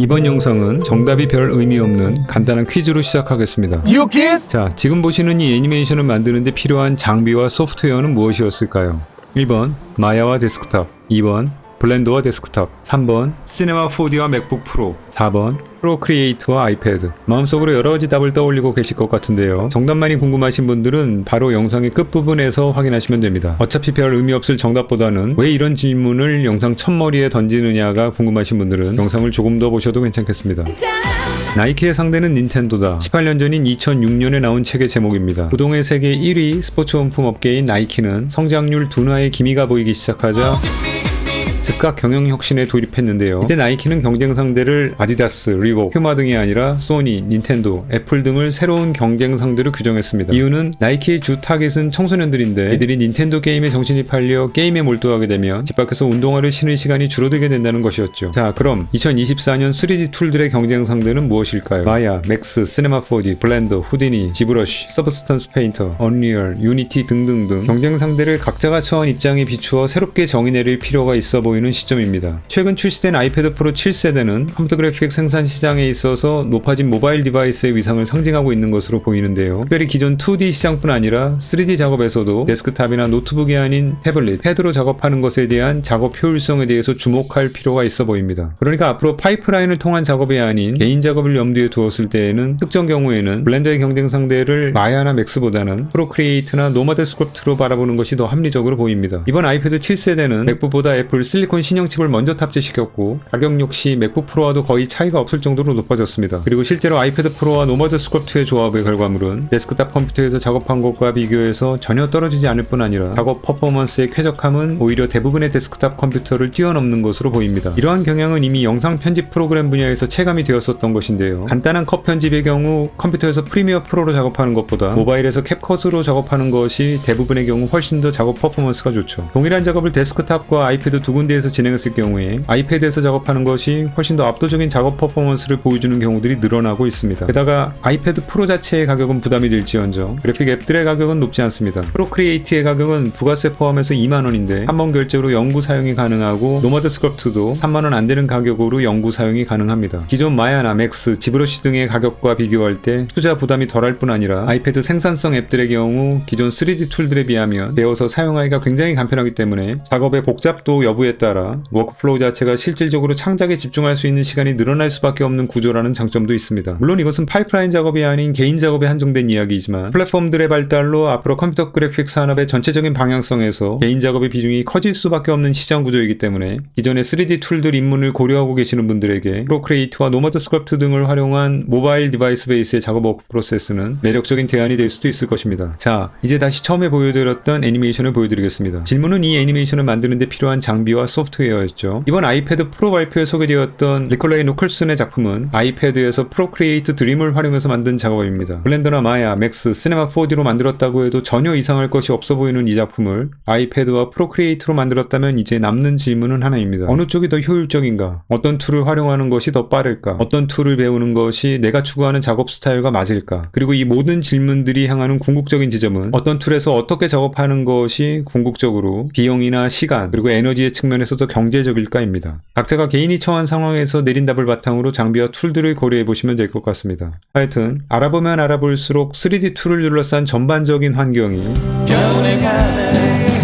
이번 영상은 정답이 별 의미 없는 간단한 퀴즈로 시작하겠습니다. Kiss? 자, 지금 보시는 이 애니메이션을 만드는데 필요한 장비와 소프트웨어는 무엇이었을까요? 1번 마야와 데스크탑 2번 블렌더와 데스크탑 3번 시네마 4D와 맥북 프로 4번 프로크리에이터와 아이패드 마음속으로 여러 가지 답을 떠올리고 계실 것 같은데요 정답만이 궁금하신 분들은 바로 영상의 끝부분에서 확인하시면 됩니다 어차피 별 의미 없을 정답보다는 왜 이런 질문을 영상 첫머리에 던지느냐가 궁금하신 분들은 영상을 조금 더 보셔도 괜찮겠습니다 나이키의 상대는 닌텐도다. 18년 전인 2006년에 나온 책의 제목입니다. 부동의 세계 1위 스포츠 용품 업계인 나이키는 성장률 둔화의 기미가 보이기 시작하자 즉각 경영 혁신에 돌입했는데요. 이때 나이키는 경쟁 상대를 아디다스, 리복, 퓨마 등이 아니라 소니, 닌텐도, 애플 등을 새로운 경쟁 상대로 규정했습니다. 이유는 나이키의 주 타겟은 청소년들인데 이들이 닌텐도 게임에 정신이 팔려 게임에 몰두하게 되면 집 밖에서 운동화를 신을 시간이 줄어들게 된다는 것이었죠. 자, 그럼 2024년 3D 툴들의 경쟁 상대는 무엇일까요? 마야, 맥스, 시네마 4D, 블렌더, 후디니, 지브러쉬, 서브스턴스 페인터, 언리얼, 유니티 등등등 경쟁 상대를 각자가 처한 입장에 비추어 새롭게 정의 내릴 필요가 있어 보이는 시점입니다. 최근 출시된 아이패드 프로 7세대는 컴퓨터 그래픽 생산 시장에 있어서 높아진 모바일 디바이스의 위상을 상징하고 있는 것으로 보이는데요. 특별히 기존 2D 시장뿐 아니라 3D 작업에서도 데스크탑이나 노트북이 아닌 태블릿, 패드로 작업하는 것에 대한 작업 효율성에 대해서 주목할 필요가 있어 보입니다. 그러니까 앞으로 파이프라인을 통한 작업이 아닌 개인 작업을 염두에 두었을 때에는 특정 경우에는 블렌더의 경쟁 상대를 마야나 맥스보다는 프로크리에이트나 노마드 스크립트로 바라보는 것이 더 합리적으로 보입니다. 이번 아이패드 7세대는 맥북보다 애플 실리콘 신형칩을 먼저 탑재시켰고 가격 역시 맥북 프로와도 거의 차이가 없을 정도로 높아졌습니다. 그리고 실제로 아이패드 프로와 노마드 스크립트의 조합의 결과물은 데스크탑 컴퓨터에서 작업한 것과 비교해서 전혀 떨어지지 않을 뿐 아니라 작업 퍼포먼스의 쾌적함은 오히려 대부분의 데스크탑 컴퓨터를 뛰어넘는 것으로 보입니다. 이러한 경향은 이미 영상 편집 프로그램 분야에서 체감이 되었었던 것인데요. 간단한 컷 편집의 경우 컴퓨터에서 프리미어 프로로 작업하는 것보다 모바일에서 캡컷으로 작업하는 것이 대부분의 경우 훨씬 더 작업 퍼포먼스가 좋죠. 동일한 작업을 데스크탑과 아이패드 두 군데 에서 진행했을 경우에 아이패드에서 작업하는 것이 훨씬 더 압도적인 작업 퍼포먼스를 보여주는 경우들이 늘어나고 있습니다. 게다가 아이패드 프로 자체의 가격은 부담이 될지언정 그래픽 앱들의 가격은 높지 않습니다. 프로크리에이트의 가격은 부가세 포함해서 2만원인데 한 번 결제로 영구 사용이 가능하고 노마드 스크립트도 3만원 안 되는 가격으로 영구 사용이 가능합니다. 기존 마야나 맥스, 지브러시 등의 가격과 비교할 때 투자 부담이 덜할 뿐 아니라 아이패드 생산성 앱들의 경우 기존 3D 툴들에 비하면 배워서 사용하기가 굉장히 간편하기 때문에 작업의 복잡도 여부에 따라 워크플로우 자체가 실질적으로 창작에 집중할 수 있는 시간이 늘어날 수밖에 없는 구조라는 장점도 있습니다. 물론 이것은 파이프라인 작업이 아닌 개인 작업에 한정된 이야기이지만 플랫폼들의 발달로 앞으로 컴퓨터 그래픽 산업의 전체적인 방향성에서 개인 작업의 비중이 커질 수밖에 없는 시장 구조이기 때문에 기존의 3D 툴들 입문을 고려하고 계시는 분들에게 프로크리에이트와 노마드 스크립트 등을 활용한 모바일 디바이스 베이스의 작업 워크 프로세스는 매력적인 대안이 될 수도 있을 것입니다. 자, 이제 다시 처음에 보여드렸던 애니메이션을 보여드리겠습니다. 질문은 이 애니메이션을 만드는데 필요한 장비와 소프트웨어였죠. 이번 아이패드 프로 발표에 소개되었던 리콜레이 노클슨의 작품은 아이패드에서 프로크리에이트 드림을 활용해서 만든 작업입니다. 블렌더나 마야, 맥스, 시네마 4D로 만들었다고 해도 전혀 이상할 것이 없어 보이는 이 작품을 아이패드와 프로크리에이트로 만들었다면 이제 남는 질문은 하나입니다. 어느 쪽이 더 효율적인가? 어떤 툴을 활용하는 것이 더 빠를까? 어떤 툴을 배우는 것이 내가 추구하는 작업 스타일과 맞을까? 그리고 이 모든 질문들이 향하는 궁극적인 지점은 어떤 툴에서 어떻게 작업하는 것이 궁극적으로 비용이나 시간 그리고 에너지의 측면에 서더 경제적일까입니다. 각자가 개인이 처한 상황에서 내린 답을 바탕으로 장비와 툴들을 고려해 보시면 될 것 같습니다. 하여튼 알아보면 알아볼수록 3D 툴을 둘러싼 전반적인 환경이 가을